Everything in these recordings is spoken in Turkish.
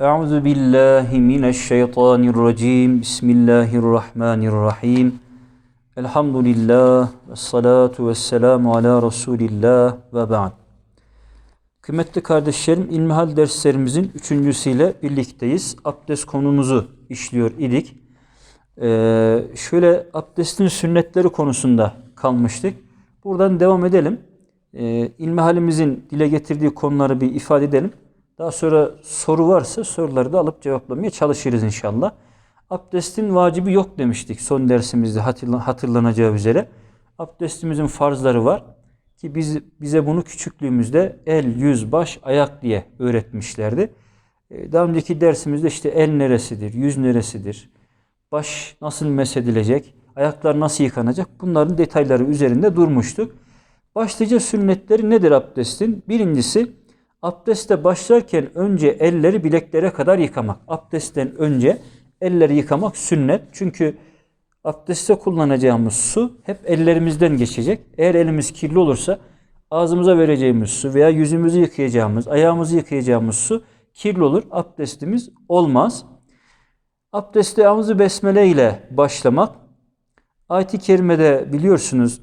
Euzu billahi mineşşeytanirracim. Bismillahirrahmanirrahim. Elhamdülillah ve salatu ve selamu ala Resulillah ve ba'd. Kıymetli kardeşlerim, İlmihal derslerimizin üçüncüsüyle birlikteyiz. Abdest konumuzu işliyor idik. Ee, şöyle abdestin sünnetleri konusunda kalmıştık. Buradan devam edelim. Ee, İlmihalimizin dile getirdiği konuları bir ifade edelim. Daha sonra soru varsa soruları da alıp cevaplamaya çalışırız inşallah. Abdestin vacibi yok demiştik son dersimizde hatırlanacağı üzere. Abdestimizin farzları var ki biz bize bunu küçüklüğümüzde el, yüz, baş, ayak diye öğretmişlerdi. Ee, daha önceki dersimizde işte el neresidir, yüz neresidir, baş nasıl mesedilecek, ayaklar nasıl yıkanacak bunların detayları üzerinde durmuştuk. Başlıca sünnetleri nedir abdestin? Birincisi abdeste başlarken önce elleri bileklere kadar yıkamak. Abdestten önce elleri yıkamak sünnet. Çünkü abdestte kullanacağımız su hep ellerimizden geçecek. Eğer elimiz kirli olursa ağzımıza vereceğimiz su veya yüzümüzü yıkayacağımız, ayağımızı yıkayacağımız su kirli olur. Abdestimiz olmaz. Abdeste ağzı besmele ile başlamak. Ayet-i kerimede biliyorsunuz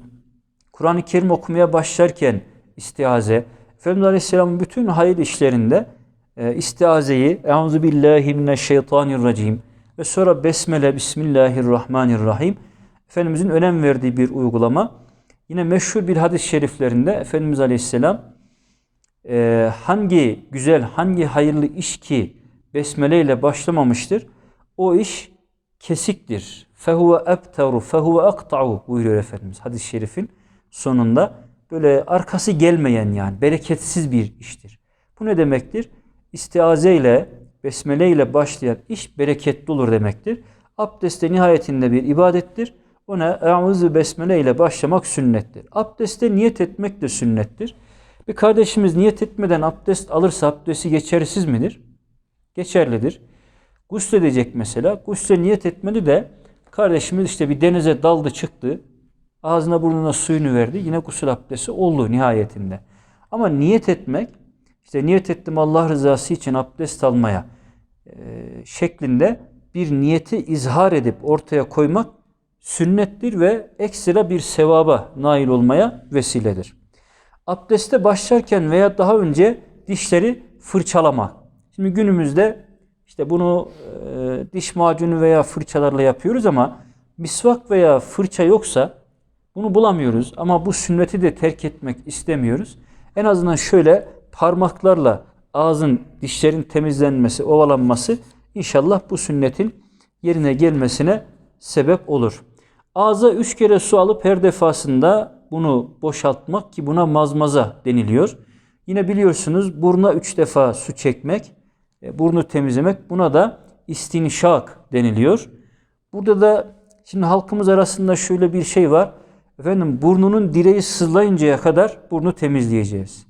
Kur'an-ı Kerim okumaya başlarken istiaze, Efendimiz Aleyhisselam'ın bütün hayır işlerinde e, istiazeyi Euzu billahi mineşşeytanirracim ve sonra besmele Bismillahirrahmanirrahim Efendimizin önem verdiği bir uygulama. Yine meşhur bir hadis-i şeriflerinde Efendimiz Aleyhisselam e, hangi güzel, hangi hayırlı iş ki besmele ile başlamamıştır, o iş kesiktir. Fehuve ebteru, fehuve akta'u buyuruyor Efendimiz hadis-i şerifin sonunda böyle arkası gelmeyen yani bereketsiz bir iştir. Bu ne demektir? İstiaze ile besmele ile başlayan iş bereketli olur demektir. Abdeste nihayetinde bir ibadettir. Ona eûzü besmele ile başlamak sünnettir. Abdeste niyet etmek de sünnettir. Bir kardeşimiz niyet etmeden abdest alırsa abdesti geçersiz midir? Geçerlidir. Gusledecek mesela. Gusle niyet etmedi de kardeşimiz işte bir denize daldı çıktı. Ağzına burnuna suyunu verdi. Yine gusül abdesti oldu nihayetinde. Ama niyet etmek, işte niyet ettim Allah rızası için abdest almaya e, şeklinde bir niyeti izhar edip ortaya koymak sünnettir ve ekstra bir sevaba nail olmaya vesiledir. Abdeste başlarken veya daha önce dişleri fırçalamak. Şimdi günümüzde işte bunu e, diş macunu veya fırçalarla yapıyoruz ama misvak veya fırça yoksa bunu bulamıyoruz ama bu sünneti de terk etmek istemiyoruz. En azından şöyle parmaklarla ağzın, dişlerin temizlenmesi, ovalanması inşallah bu sünnetin yerine gelmesine sebep olur. Ağza üç kere su alıp her defasında bunu boşaltmak ki buna mazmaza deniliyor. Yine biliyorsunuz buruna üç defa su çekmek, e, burnu temizlemek buna da istinşak deniliyor. Burada da şimdi halkımız arasında şöyle bir şey var. Efendim burnunun direği sızlayıncaya kadar burnu temizleyeceğiz.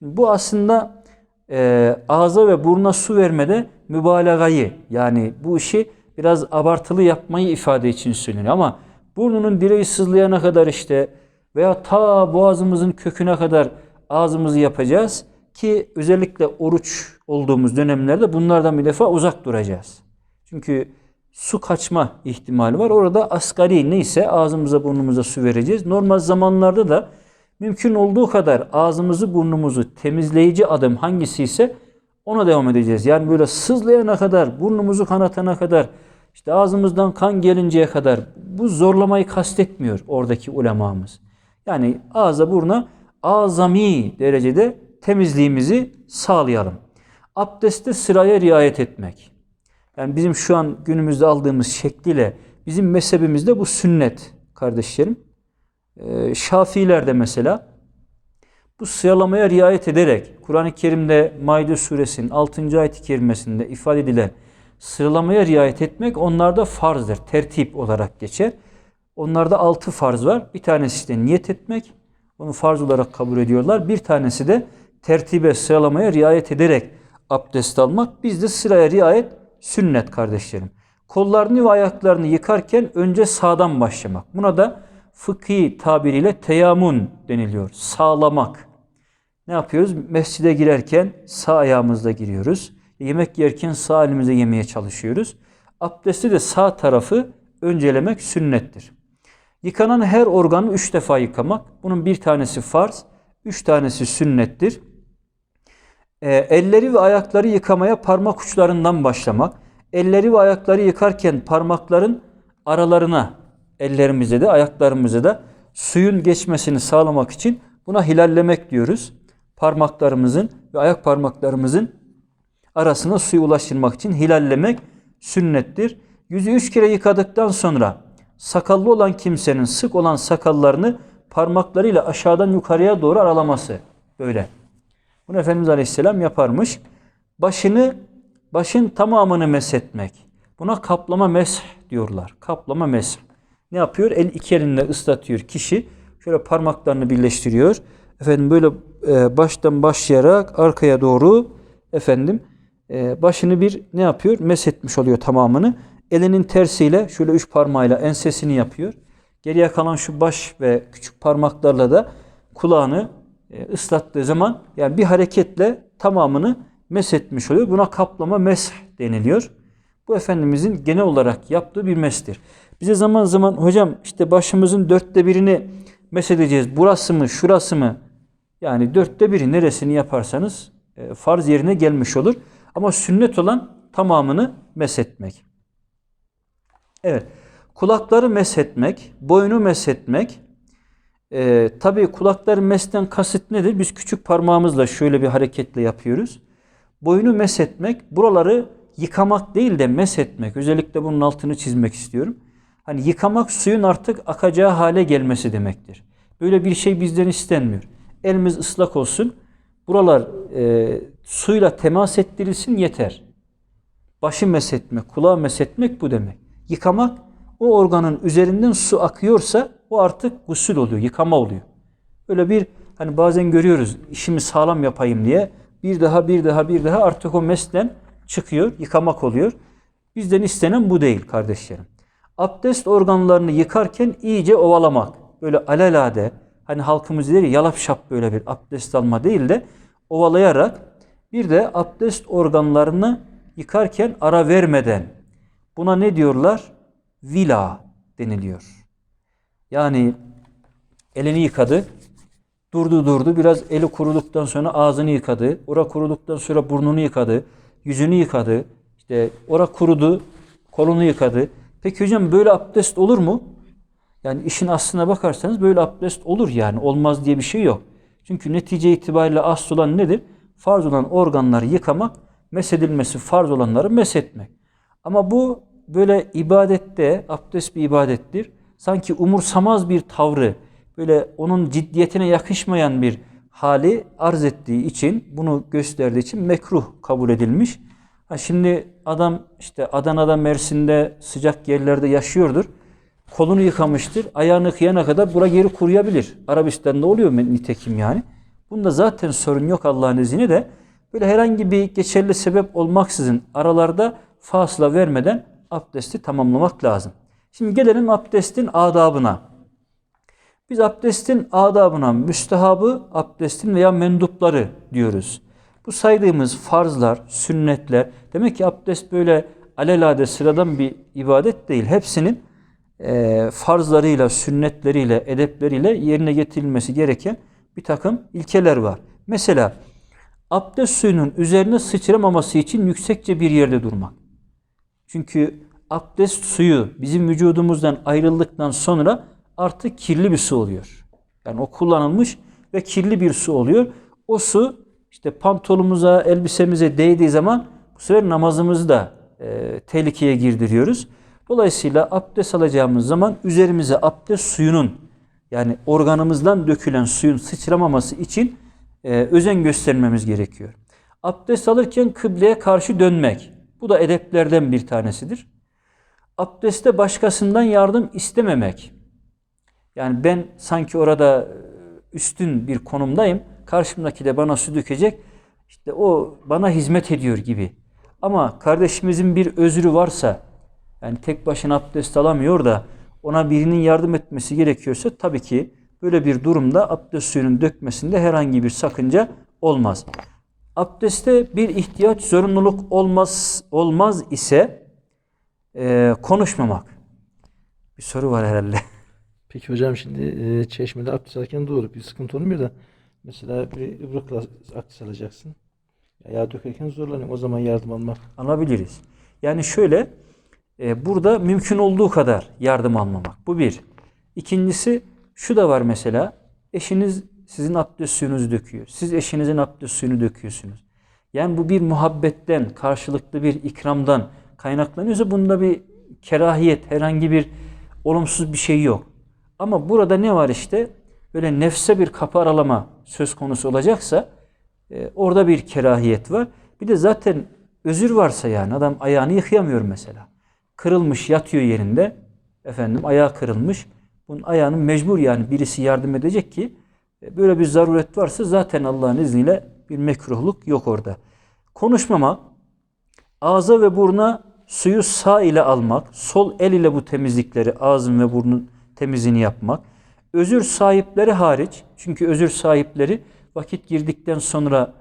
Bu aslında e, ağza ve buruna su vermede mübalağayı yani bu işi biraz abartılı yapmayı ifade için söyleniyor. Ama burnunun direği sızlayana kadar işte veya ta boğazımızın köküne kadar ağzımızı yapacağız ki özellikle oruç olduğumuz dönemlerde bunlardan bir defa uzak duracağız. Çünkü su kaçma ihtimali var. Orada asgari neyse ağzımıza burnumuza su vereceğiz. Normal zamanlarda da mümkün olduğu kadar ağzımızı burnumuzu temizleyici adım hangisi ise ona devam edeceğiz. Yani böyle sızlayana kadar, burnumuzu kanatana kadar, işte ağzımızdan kan gelinceye kadar bu zorlamayı kastetmiyor oradaki ulemamız. Yani ağza buruna azami derecede temizliğimizi sağlayalım. Abdeste sıraya riayet etmek. Yani bizim şu an günümüzde aldığımız şekliyle bizim mezhebimizde bu sünnet kardeşlerim. Ee, Şafiiler de mesela bu sıralamaya riayet ederek Kur'an-ı Kerim'de Maide suresinin 6. ayet-i kerimesinde ifade edilen sıralamaya riayet etmek onlarda farzdır. Tertip olarak geçer. Onlarda altı farz var. Bir tanesi işte niyet etmek. Onu farz olarak kabul ediyorlar. Bir tanesi de tertibe, sıralamaya riayet ederek abdest almak. Biz de sıraya riayet sünnet kardeşlerim. Kollarını ve ayaklarını yıkarken önce sağdan başlamak. Buna da fıkhi tabiriyle teyamun deniliyor. Sağlamak. Ne yapıyoruz? Mescide girerken sağ ayağımızla giriyoruz. Yemek yerken sağ elimize yemeye çalışıyoruz. Abdesti de sağ tarafı öncelemek sünnettir. Yıkanan her organı üç defa yıkamak. Bunun bir tanesi farz, üç tanesi sünnettir. E, elleri ve ayakları yıkamaya parmak uçlarından başlamak. Elleri ve ayakları yıkarken parmakların aralarına, ellerimize de ayaklarımıza da suyun geçmesini sağlamak için buna hilallemek diyoruz. Parmaklarımızın ve ayak parmaklarımızın arasına suyu ulaştırmak için hilallemek sünnettir. Yüzü üç kere yıkadıktan sonra sakallı olan kimsenin sık olan sakallarını parmaklarıyla aşağıdan yukarıya doğru aralaması. Böyle. Bunu Efendimiz Aleyhisselam yaparmış. Başını, başın tamamını meshetmek. Buna kaplama mesh diyorlar. Kaplama mesh. Ne yapıyor? El iki elinde ıslatıyor kişi. Şöyle parmaklarını birleştiriyor. Efendim böyle e, baştan başlayarak arkaya doğru efendim e, başını bir ne yapıyor? Meshetmiş oluyor tamamını. Elinin tersiyle şöyle üç parmağıyla ensesini yapıyor. Geriye kalan şu baş ve küçük parmaklarla da kulağını ıslattığı zaman yani bir hareketle tamamını meshetmiş oluyor. Buna kaplama mesh deniliyor. Bu Efendimizin genel olarak yaptığı bir mestir. Bize zaman zaman hocam işte başımızın dörtte birini mesedeceğiz. Burası mı, şurası mı? Yani dörtte biri neresini yaparsanız e, farz yerine gelmiş olur. Ama sünnet olan tamamını meshetmek. Evet. Kulakları meshetmek, boynu meshetmek. Ee, tabii kulakları mesten kasıt nedir? Biz küçük parmağımızla şöyle bir hareketle yapıyoruz. Boynu meshetmek, buraları yıkamak değil de meshetmek. Özellikle bunun altını çizmek istiyorum. Hani yıkamak suyun artık akacağı hale gelmesi demektir. Böyle bir şey bizden istenmiyor. Elimiz ıslak olsun. Buralar e, suyla temas ettirilsin yeter. Başı meshetmek, kulağı meshetmek bu demek. Yıkamak o organın üzerinden su akıyorsa o artık gusül oluyor, yıkama oluyor. Öyle bir hani bazen görüyoruz işimi sağlam yapayım diye bir daha bir daha bir daha artık o meslen çıkıyor, yıkamak oluyor. Bizden istenen bu değil kardeşlerim. Abdest organlarını yıkarken iyice ovalamak. Böyle alelade hani halkımız der ya yalap şap böyle bir abdest alma değil de ovalayarak bir de abdest organlarını yıkarken ara vermeden buna ne diyorlar? Vila deniliyor. Yani elini yıkadı, durdu durdu, biraz eli kuruduktan sonra ağzını yıkadı, ora kuruduktan sonra burnunu yıkadı, yüzünü yıkadı, işte ora kurudu, kolunu yıkadı. Peki hocam böyle abdest olur mu? Yani işin aslına bakarsanız böyle abdest olur yani. Olmaz diye bir şey yok. Çünkü netice itibariyle asıl olan nedir? Farz olan organları yıkamak, mesedilmesi farz olanları mesetmek. Ama bu böyle ibadette, abdest bir ibadettir. Sanki umursamaz bir tavrı, böyle onun ciddiyetine yakışmayan bir hali arz ettiği için, bunu gösterdiği için mekruh kabul edilmiş. Ha şimdi adam işte Adana'da, Mersin'de sıcak yerlerde yaşıyordur. Kolunu yıkamıştır. Ayağını yıkayana kadar bura geri kuruyabilir. Arabistan'da oluyor nitekim yani. Bunda zaten sorun yok Allah'ın izniyle de. Böyle herhangi bir geçerli sebep olmaksızın aralarda fasla vermeden abdesti tamamlamak lazım. Şimdi gelelim abdestin adabına. Biz abdestin adabına müstehabı, abdestin veya mendupları diyoruz. Bu saydığımız farzlar, sünnetler, demek ki abdest böyle alelade sıradan bir ibadet değil. Hepsinin e, farzlarıyla, sünnetleriyle, edepleriyle yerine getirilmesi gereken bir takım ilkeler var. Mesela abdest suyunun üzerine sıçramaması için yüksekçe bir yerde durmak. Çünkü abdest suyu bizim vücudumuzdan ayrıldıktan sonra artık kirli bir su oluyor. Yani o kullanılmış ve kirli bir su oluyor. O su işte pantolumuza, elbisemize değdiği zaman bu sefer namazımızı da e, tehlikeye girdiriyoruz. Dolayısıyla abdest alacağımız zaman üzerimize abdest suyunun yani organımızdan dökülen suyun sıçramaması için e, özen göstermemiz gerekiyor. Abdest alırken kıbleye karşı dönmek. Bu da edeplerden bir tanesidir. Abdeste başkasından yardım istememek. Yani ben sanki orada üstün bir konumdayım. Karşımdaki de bana su dökecek. İşte o bana hizmet ediyor gibi. Ama kardeşimizin bir özrü varsa, yani tek başına abdest alamıyor da ona birinin yardım etmesi gerekiyorsa tabii ki böyle bir durumda abdest suyunun dökmesinde herhangi bir sakınca olmaz. Abdeste bir ihtiyaç, zorunluluk olmaz olmaz ise e, konuşmamak. Bir soru var herhalde. Peki hocam şimdi e, çeşmede abdest alırken doğru bir sıkıntı olmuyor da mesela bir ıbrıkla abdest alacaksın. Ayağı dökerken zorlanıyor. O zaman yardım almak. alabiliriz. Yani şöyle e, burada mümkün olduğu kadar yardım almamak. Bu bir. İkincisi şu da var mesela eşiniz sizin abdest suyunuzu döküyor. Siz eşinizin abdest suyunu döküyorsunuz. Yani bu bir muhabbetten, karşılıklı bir ikramdan kaynaklanıyorsa bunda bir kerahiyet, herhangi bir olumsuz bir şey yok. Ama burada ne var işte? Böyle nefse bir kapı aralama söz konusu olacaksa e, orada bir kerahiyet var. Bir de zaten özür varsa yani adam ayağını yıkayamıyor mesela. Kırılmış yatıyor yerinde. Efendim ayağı kırılmış. Bunun ayağının mecbur yani birisi yardım edecek ki e, böyle bir zaruret varsa zaten Allah'ın izniyle bir mekruhluk yok orada. Konuşmamak, ağza ve buruna suyu sağ ile almak, sol el ile bu temizlikleri ağzın ve burnun temizliğini yapmak. Özür sahipleri hariç, çünkü özür sahipleri vakit girdikten sonra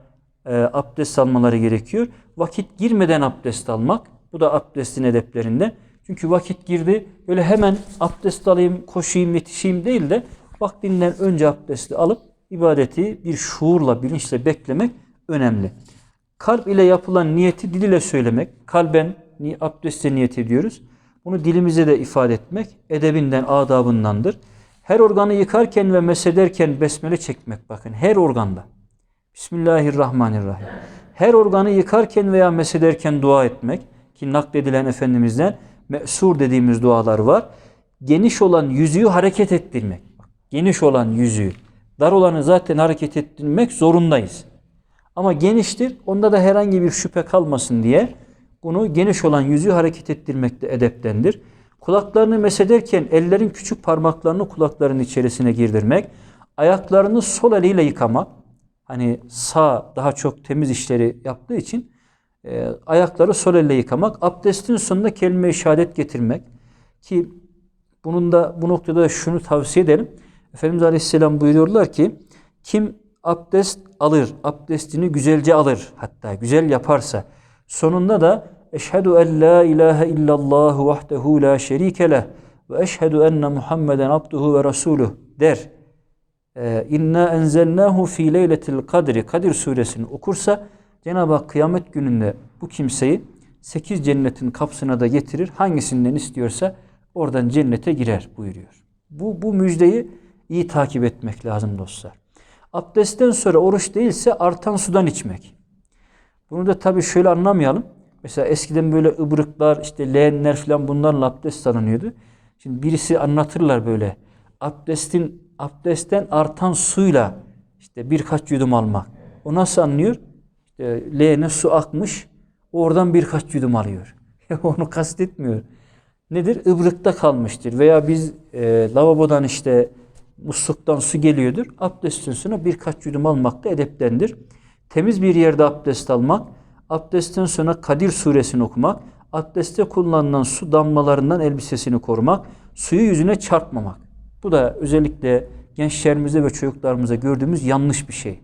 e, abdest almaları gerekiyor. Vakit girmeden abdest almak, bu da abdestin edeplerinde. Çünkü vakit girdi, böyle hemen abdest alayım, koşayım, yetişeyim değil de vaktinden önce abdesti alıp ibadeti bir şuurla, bilinçle beklemek önemli. Kalp ile yapılan niyeti dil ile söylemek. Kalben abdeste niyet ediyoruz. Bunu dilimize de ifade etmek edebinden, adabındandır. Her organı yıkarken ve mesederken besmele çekmek bakın her organda. Bismillahirrahmanirrahim. Her organı yıkarken veya mesederken dua etmek ki nakledilen Efendimiz'den me'sur dediğimiz dualar var. Geniş olan yüzüğü hareket ettirmek. Geniş olan yüzüğü. Dar olanı zaten hareket ettirmek zorundayız. Ama geniştir. Onda da herhangi bir şüphe kalmasın diye bunu geniş olan yüzüğü hareket ettirmek de edeptendir. Kulaklarını mesederken ellerin küçük parmaklarını kulakların içerisine girdirmek. Ayaklarını sol eliyle yıkamak. Hani sağ daha çok temiz işleri yaptığı için e, ayakları sol elle yıkamak. Abdestin sonunda kelime-i şehadet getirmek. Ki bunun da bu noktada da şunu tavsiye edelim. Efendimiz Aleyhisselam buyuruyorlar ki kim abdest alır, abdestini güzelce alır hatta güzel yaparsa sonunda da eşhedü en la ilahe illallah vahdehu la şerike leh ve eşhedü enne Muhammeden abduhu ve resuluh der. Ee, İnna enzelnahu fi leyletil kadri Kadir suresini okursa Cenab-ı Hak kıyamet gününde bu kimseyi sekiz cennetin kapısına da getirir. Hangisinden istiyorsa oradan cennete girer buyuruyor. Bu, bu müjdeyi iyi takip etmek lazım dostlar. Abdestten sonra oruç değilse artan sudan içmek. Bunu da tabii şöyle anlamayalım. Mesela eskiden böyle ıbrıklar, işte leğenler falan bunlarla abdest alınıyordu. Şimdi birisi anlatırlar böyle. Abdestin abdestten artan suyla işte birkaç yudum almak. O nasıl anlıyor? İşte leğene su akmış. Oradan birkaç yudum alıyor. Onu kastetmiyor. Nedir? Ibrıkta kalmıştır. Veya biz e, lavabodan işte musluktan su geliyordur. Abdestin sonra birkaç yudum almak da edeptendir. Temiz bir yerde abdest almak, abdestten sonra Kadir suresini okumak, abdeste kullanılan su damlalarından elbisesini korumak, suyu yüzüne çarpmamak. Bu da özellikle gençlerimize ve çocuklarımıza gördüğümüz yanlış bir şey.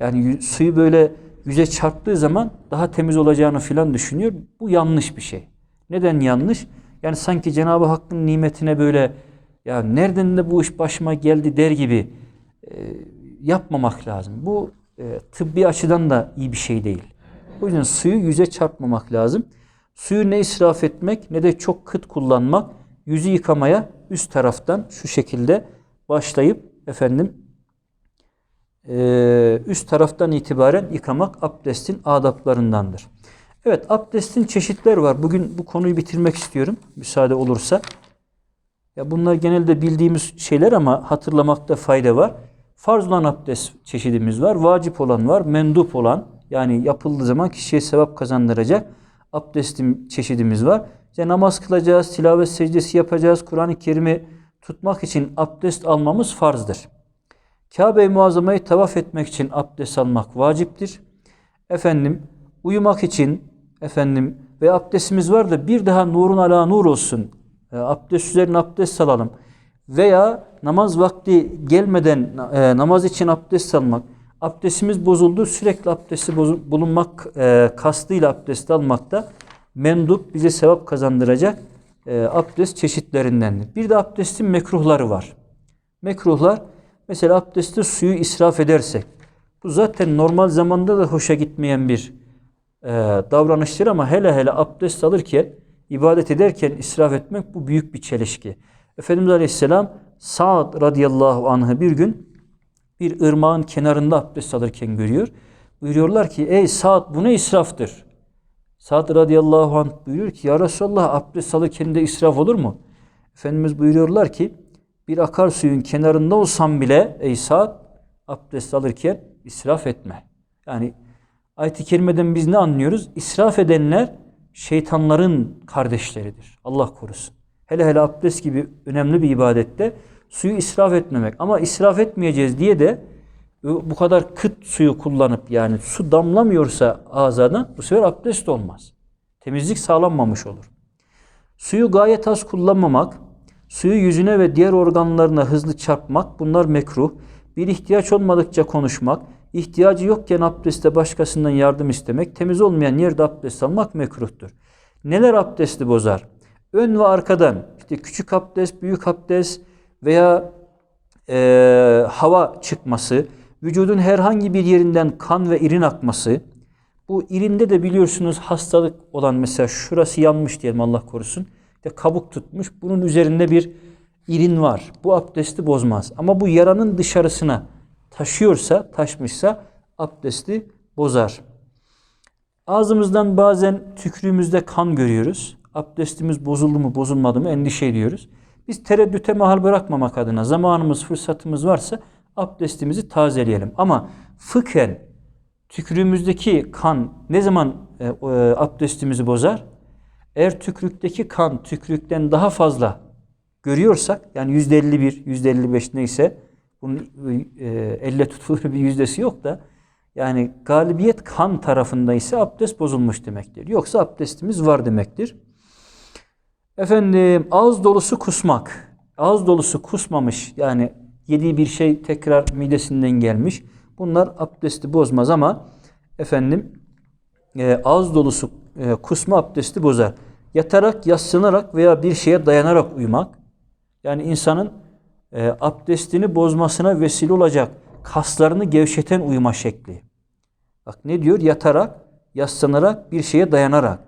Yani suyu böyle yüze çarptığı zaman daha temiz olacağını filan düşünüyor. Bu yanlış bir şey. Neden yanlış? Yani sanki Cenab-ı Hakk'ın nimetine böyle ya nereden de bu iş başıma geldi der gibi e, yapmamak lazım. Bu e, tıbbi açıdan da iyi bir şey değil. O yüzden suyu yüze çarpmamak lazım. Suyu ne israf etmek ne de çok kıt kullanmak. Yüzü yıkamaya üst taraftan şu şekilde başlayıp efendim e, üst taraftan itibaren yıkamak abdestin adaplarındandır. Evet abdestin çeşitler var. Bugün bu konuyu bitirmek istiyorum müsaade olursa. Ya bunlar genelde bildiğimiz şeyler ama hatırlamakta fayda var. Farz olan abdest çeşidimiz var. Vacip olan var. Mendup olan yani yapıldığı zaman kişiye sevap kazandıracak abdestim çeşidimiz var. İşte namaz kılacağız, tilavet secdesi yapacağız. Kur'an-ı Kerim'i tutmak için abdest almamız farzdır. Kabe-i Muazzama'yı tavaf etmek için abdest almak vaciptir. Efendim uyumak için efendim ve abdestimiz var da bir daha nurun ala nur olsun. E, abdest üzerine abdest alalım. Veya namaz vakti gelmeden e, namaz için abdest almak. abdestimiz bozuldu. Sürekli abdesti bulunmak e, kastıyla abdest almak da mendup bize sevap kazandıracak e, abdest çeşitlerindendir. Bir de abdestin mekruhları var. Mekruhlar mesela abdestte suyu israf edersek bu zaten normal zamanda da hoşa gitmeyen bir e, davranıştır ama hele hele abdest alırken ibadet ederken israf etmek bu büyük bir çelişki. Efendimiz Aleyhisselam Sa'd radıyallahu anh'ı bir gün bir ırmağın kenarında abdest alırken görüyor. Buyuruyorlar ki ey Sa'd bu ne israftır? Sa'd radıyallahu anh buyuruyor ki ya Resulallah abdest alırken de israf olur mu? Efendimiz buyuruyorlar ki bir akarsuyun kenarında olsam bile ey Sa'd abdest alırken israf etme. Yani ayet-i kerimeden biz ne anlıyoruz? İsraf edenler şeytanların kardeşleridir. Allah korusun. Hele hele abdest gibi önemli bir ibadette suyu israf etmemek. Ama israf etmeyeceğiz diye de bu kadar kıt suyu kullanıp yani su damlamıyorsa ağzadan bu sefer abdest olmaz. Temizlik sağlanmamış olur. Suyu gayet az kullanmamak, suyu yüzüne ve diğer organlarına hızlı çarpmak bunlar mekruh. Bir ihtiyaç olmadıkça konuşmak, ihtiyacı yokken abdeste başkasından yardım istemek, temiz olmayan yerde abdest almak mekruhtur. Neler abdesti bozar? Ön ve arkadan, işte küçük abdest, büyük abdest veya e, hava çıkması, vücudun herhangi bir yerinden kan ve irin akması, bu irinde de biliyorsunuz hastalık olan mesela şurası yanmış diyelim Allah korusun. İşte kabuk tutmuş. Bunun üzerinde bir irin var. Bu abdesti bozmaz. Ama bu yaranın dışarısına taşıyorsa, taşmışsa abdesti bozar. Ağzımızdan bazen tükrüğümüzde kan görüyoruz. Abdestimiz bozuldu mu bozulmadı mı endişe ediyoruz. Biz tereddüte mahal bırakmamak adına zamanımız fırsatımız varsa abdestimizi tazeleyelim. Ama fıkhen tükrüğümüzdeki kan ne zaman e, e, abdestimizi bozar? Eğer tükrükteki kan tükrükten daha fazla görüyorsak yani yüzde 51, yüzde 55 neyse bunun e, elle tutulur bir yüzdesi yok da yani galibiyet kan tarafında ise abdest bozulmuş demektir. Yoksa abdestimiz var demektir. Efendim ağız dolusu kusmak. Ağız dolusu kusmamış yani yediği bir şey tekrar midesinden gelmiş. Bunlar abdesti bozmaz ama efendim e, ağız dolusu e, kusma abdesti bozar. Yatarak, yaslanarak veya bir şeye dayanarak uyumak. Yani insanın e, abdestini bozmasına vesile olacak kaslarını gevşeten uyuma şekli. Bak ne diyor? Yatarak, yaslanarak, bir şeye dayanarak.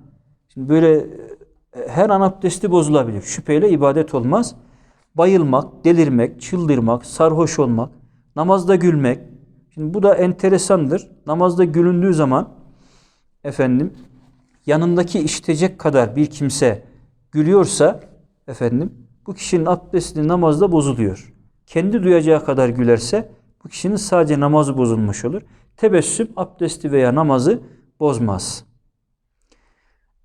Şimdi böyle e, her an abdesti bozulabilir. Şüpheyle ibadet olmaz. Bayılmak, delirmek, çıldırmak, sarhoş olmak, namazda gülmek. Şimdi bu da enteresandır. Namazda gülündüğü zaman efendim yanındaki işitecek kadar bir kimse gülüyorsa efendim bu kişinin abdesti namazda bozuluyor. Kendi duyacağı kadar gülerse bu kişinin sadece namazı bozulmuş olur. Tebessüm abdesti veya namazı bozmaz.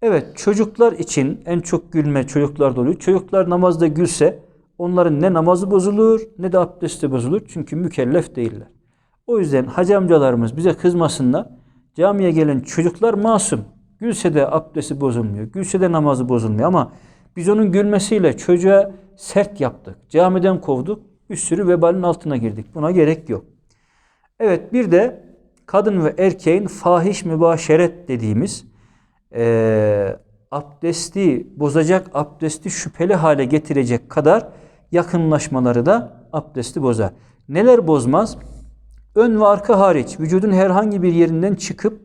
Evet çocuklar için en çok gülme çocuklarda oluyor. Çocuklar namazda gülse onların ne namazı bozulur ne de abdesti bozulur. Çünkü mükellef değiller. O yüzden hacı amcalarımız bize kızmasınlar. Camiye gelen çocuklar masum. Gülse de abdesti bozulmuyor. Gülse de namazı bozulmuyor ama biz onun gülmesiyle çocuğa sert yaptık. Camiden kovduk. Bir sürü vebalin altına girdik. Buna gerek yok. Evet bir de kadın ve erkeğin fahiş mübaşeret dediğimiz e, abdesti bozacak, abdesti şüpheli hale getirecek kadar yakınlaşmaları da abdesti bozar. Neler bozmaz? Ön ve arka hariç vücudun herhangi bir yerinden çıkıp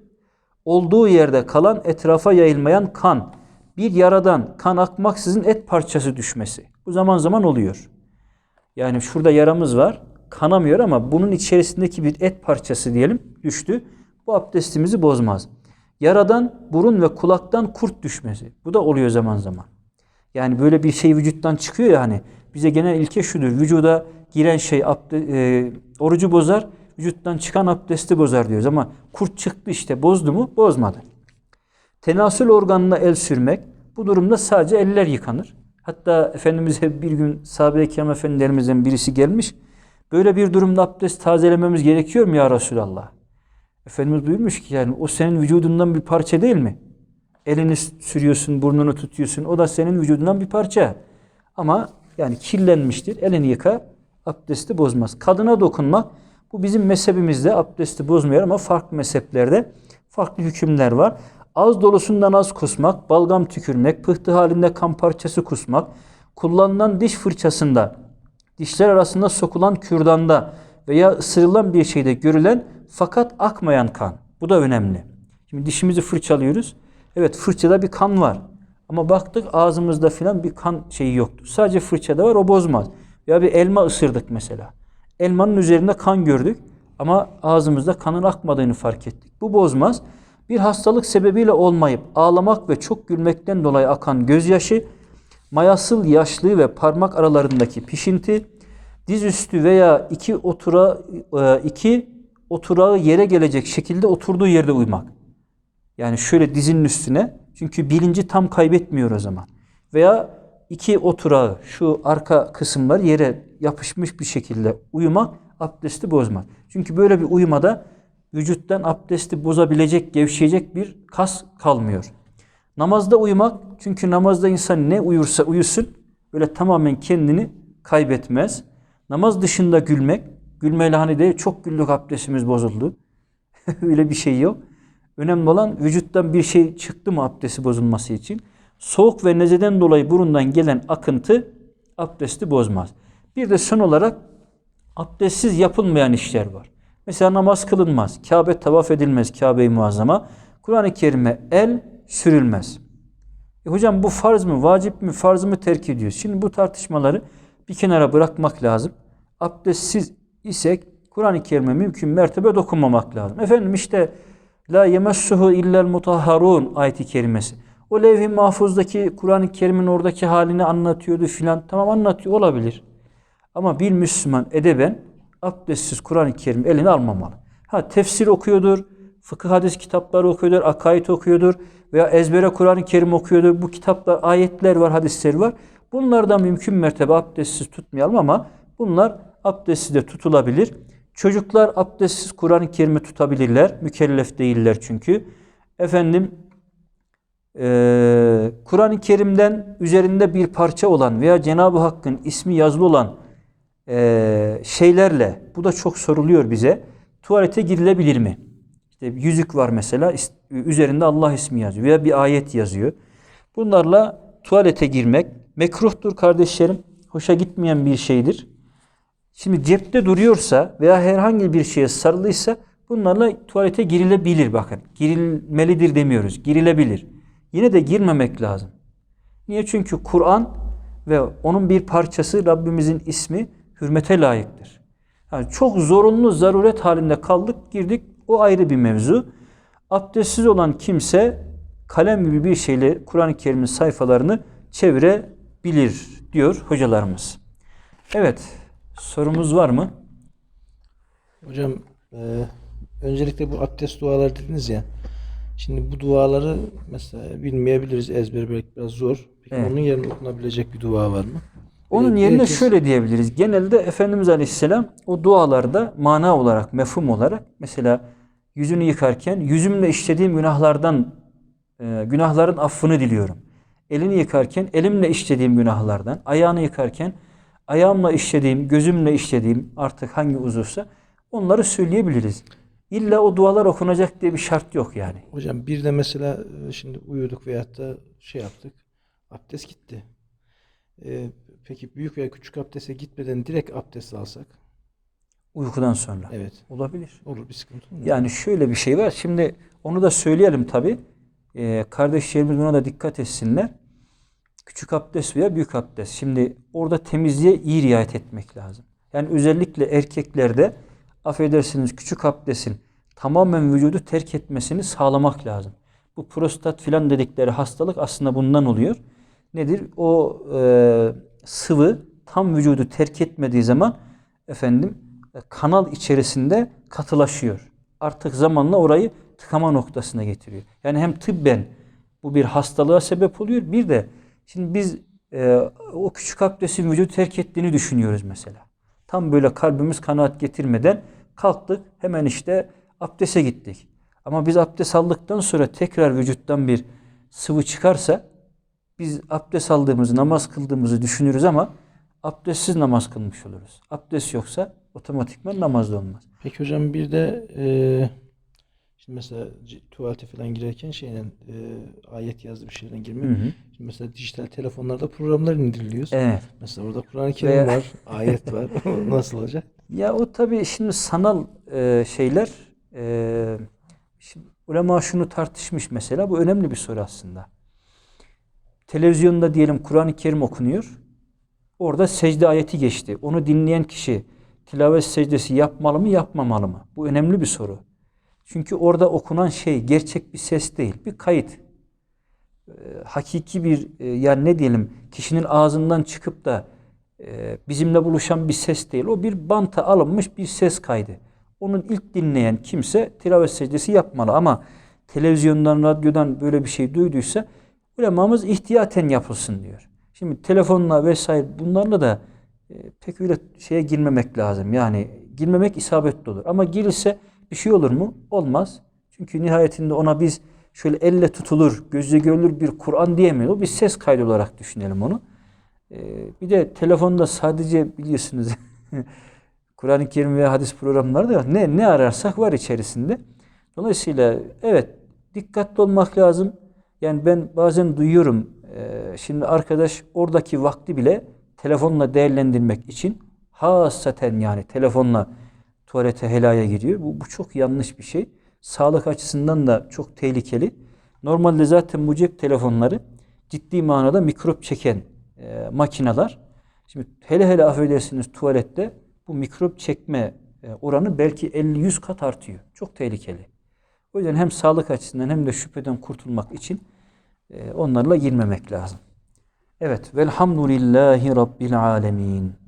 olduğu yerde kalan etrafa yayılmayan kan, bir yaradan kan akmaksızın et parçası düşmesi. Bu zaman zaman oluyor. Yani şurada yaramız var, kanamıyor ama bunun içerisindeki bir et parçası diyelim düştü. Bu abdestimizi bozmaz. Yaradan burun ve kulaktan kurt düşmesi. Bu da oluyor zaman zaman. Yani böyle bir şey vücuttan çıkıyor ya hani. Bize genel ilke şudur. Vücuda giren şey abde, e, orucu bozar, vücuttan çıkan abdesti bozar diyoruz. Ama kurt çıktı işte bozdu mu? Bozmadı. Tenasül organına el sürmek. Bu durumda sadece eller yıkanır. Hatta Efendimiz'e bir gün sahabe-i kiram efendilerimizden birisi gelmiş. Böyle bir durumda abdest tazelememiz gerekiyor mu ya Resulallah? Efendimiz buyurmuş ki yani o senin vücudundan bir parça değil mi? Elini sürüyorsun, burnunu tutuyorsun. O da senin vücudundan bir parça. Ama yani kirlenmiştir. Elini yıka, abdesti bozmaz. Kadına dokunmak, Bu bizim mezhebimizde abdesti bozmuyor ama farklı mezheplerde farklı hükümler var. Az dolusundan az kusmak, balgam tükürmek, pıhtı halinde kan parçası kusmak, kullanılan diş fırçasında, dişler arasında sokulan kürdanda veya ısırılan bir şeyde görülen fakat akmayan kan. Bu da önemli. Şimdi dişimizi fırçalıyoruz. Evet fırçada bir kan var. Ama baktık ağzımızda filan bir kan şeyi yoktu. Sadece fırçada var o bozmaz. Ya bir elma ısırdık mesela. Elmanın üzerinde kan gördük ama ağzımızda kanın akmadığını fark ettik. Bu bozmaz. Bir hastalık sebebiyle olmayıp ağlamak ve çok gülmekten dolayı akan gözyaşı, mayasıl yaşlı ve parmak aralarındaki pişinti, dizüstü veya iki otura e, iki oturağı yere gelecek şekilde oturduğu yerde uyumak. Yani şöyle dizinin üstüne. Çünkü bilinci tam kaybetmiyor o zaman. Veya iki oturağı şu arka kısımlar yere yapışmış bir şekilde uyumak abdesti bozmaz. Çünkü böyle bir uyumada vücuttan abdesti bozabilecek, gevşeyecek bir kas kalmıyor. Namazda uyumak çünkü namazda insan ne uyursa uyusun böyle tamamen kendini kaybetmez. Namaz dışında gülmek, gülmeyle hani de çok güldük abdestimiz bozuldu. Öyle bir şey yok. Önemli olan vücuttan bir şey çıktı mı abdesti bozulması için. Soğuk ve nezeden dolayı burundan gelen akıntı abdesti bozmaz. Bir de son olarak abdestsiz yapılmayan işler var. Mesela namaz kılınmaz, Kabe tavaf edilmez, Kabe-i Muazzama. Kur'an-ı Kerim'e el sürülmez. E hocam bu farz mı, vacip mi, farz mı terk ediyoruz? Şimdi bu tartışmaları bir kenara bırakmak lazım. Abdestsiz isek Kur'an-ı Kerim'e mümkün mertebe dokunmamak lazım. Efendim işte La yemessuhu illel mutahharun ayeti kerimesi. O levh-i mahfuzdaki Kur'an-ı Kerim'in oradaki halini anlatıyordu filan. Tamam anlatıyor olabilir. Ama bir Müslüman edeben abdestsiz Kur'an-ı Kerim eline almamalı. Ha tefsir okuyordur, fıkıh hadis kitapları okuyordur, akaid okuyordur veya ezbere Kur'an-ı Kerim okuyordur. Bu kitaplar, ayetler var, hadisler var. Bunlardan mümkün mertebe abdestsiz tutmayalım ama bunlar abdestsiz de tutulabilir. Çocuklar abdestsiz Kur'an-ı Kerim'i tutabilirler. Mükellef değiller çünkü. Efendim eee, Kur'an-ı Kerim'den üzerinde bir parça olan veya Cenab-ı Hakk'ın ismi yazılı olan eee, şeylerle bu da çok soruluyor bize. Tuvalete girilebilir mi? İşte yüzük var mesela üzerinde Allah ismi yazıyor veya bir ayet yazıyor. Bunlarla tuvalete girmek mekruhtur kardeşlerim. Hoşa gitmeyen bir şeydir. Şimdi cepte duruyorsa veya herhangi bir şeye sarılıysa bunlarla tuvalete girilebilir bakın. Girilmelidir demiyoruz. Girilebilir. Yine de girmemek lazım. Niye? Çünkü Kur'an ve onun bir parçası Rabbimizin ismi hürmete layıktır. Yani çok zorunlu zaruret halinde kaldık girdik o ayrı bir mevzu. Abdestsiz olan kimse kalem gibi bir şeyle Kur'an-ı Kerim'in sayfalarını çevirebilir diyor hocalarımız. Evet sorumuz var mı? Hocam e, öncelikle bu abdest duaları dediniz ya. Şimdi bu duaları mesela bilmeyebiliriz ezber belki biraz zor. Peki Evet. onun yerine okunabilecek bir dua var mı? Onun Böyle yerine herkes- şöyle diyebiliriz. Genelde Efendimiz Aleyhisselam o dualarda mana olarak, mefhum olarak mesela yüzünü yıkarken yüzümle işlediğim günahlardan e, günahların affını diliyorum. Elini yıkarken elimle işlediğim günahlardan, ayağını yıkarken ayağımla işlediğim, gözümle işlediğim artık hangi uzuvsa onları söyleyebiliriz. İlla o dualar okunacak diye bir şart yok yani. Hocam bir de mesela e, şimdi uyuduk veyahut da şey yaptık. Abdest gitti. E, peki büyük veya küçük abdeste gitmeden direkt abdest alsak? Uykudan sonra. Evet. Olabilir. Olur bir sıkıntı olmuyor. Yani şöyle bir şey var. Şimdi onu da söyleyelim tabi. Ee, kardeşlerimiz buna da dikkat etsinler. Küçük abdest veya büyük abdest. Şimdi orada temizliğe iyi riayet etmek lazım. Yani özellikle erkeklerde affedersiniz küçük abdestin tamamen vücudu terk etmesini sağlamak lazım. Bu prostat filan dedikleri hastalık aslında bundan oluyor. Nedir? O e, sıvı tam vücudu terk etmediği zaman efendim e, kanal içerisinde katılaşıyor. Artık zamanla orayı tıkama noktasına getiriyor. Yani hem tıbben bu bir hastalığa sebep oluyor. Bir de şimdi biz e, o küçük abdestin vücudu terk ettiğini düşünüyoruz mesela. Tam böyle kalbimiz kanaat getirmeden kalktık hemen işte abdese gittik. Ama biz abdest aldıktan sonra tekrar vücuttan bir sıvı çıkarsa biz abdest aldığımızı, namaz kıldığımızı düşünürüz ama abdestsiz namaz kılmış oluruz. Abdest yoksa otomatikman namaz da olmaz. Peki hocam bir de e, şimdi mesela tuvalete falan girerken şeyle e, ayet yazdı bir şeyden girmek. Hı hı. Mesela dijital telefonlarda programlar indiriliyor. Evet. Mesela orada Kur'an-ı Kerim Veya- var, ayet var. Nasıl olacak? Ya o tabii şimdi sanal e, şeyler e, şimdi ulema şunu tartışmış mesela bu önemli bir soru aslında. Televizyonda diyelim Kur'an-ı Kerim okunuyor. Orada secde ayeti geçti. Onu dinleyen kişi tilavet secdesi yapmalı mı yapmamalı mı? Bu önemli bir soru. Çünkü orada okunan şey gerçek bir ses değil, bir kayıt. E, hakiki bir e, yani ne diyelim kişinin ağzından çıkıp da e, bizimle buluşan bir ses değil. O bir banta alınmış bir ses kaydı. Onun ilk dinleyen kimse tilavet secdesi yapmalı ama televizyondan, radyodan böyle bir şey duyduysa ulemamız ihtiyaten yapılsın diyor. Şimdi telefonla vesaire bunlarla da e, pek öyle şeye girmemek lazım. Yani girmemek isabetli olur. Ama girilse bir şey olur mu? Olmaz. Çünkü nihayetinde ona biz şöyle elle tutulur, gözle görülür bir Kur'an diyemeyiz. O bir ses kaydı olarak düşünelim onu. Ee, bir de telefonda sadece biliyorsunuz Kur'an-ı Kerim veya hadis programları da. Ne, ne ararsak var içerisinde. Dolayısıyla evet dikkatli olmak lazım. Yani ben bazen duyuyorum e, şimdi arkadaş oradaki vakti bile telefonla değerlendirmek için hasaten yani telefonla tuvalete helaya giriyor. Bu, bu çok yanlış bir şey. Sağlık açısından da çok tehlikeli. Normalde zaten bu cep telefonları ciddi manada mikrop çeken e, makineler. Şimdi hele hele affedersiniz tuvalette bu mikrop çekme e, oranı belki 50-100 kat artıyor. Çok tehlikeli. O yüzden hem sağlık açısından hem de şüpheden kurtulmak için e, onlarla girmemek lazım. Evet. Velhamdülillahi Rabbil alemin.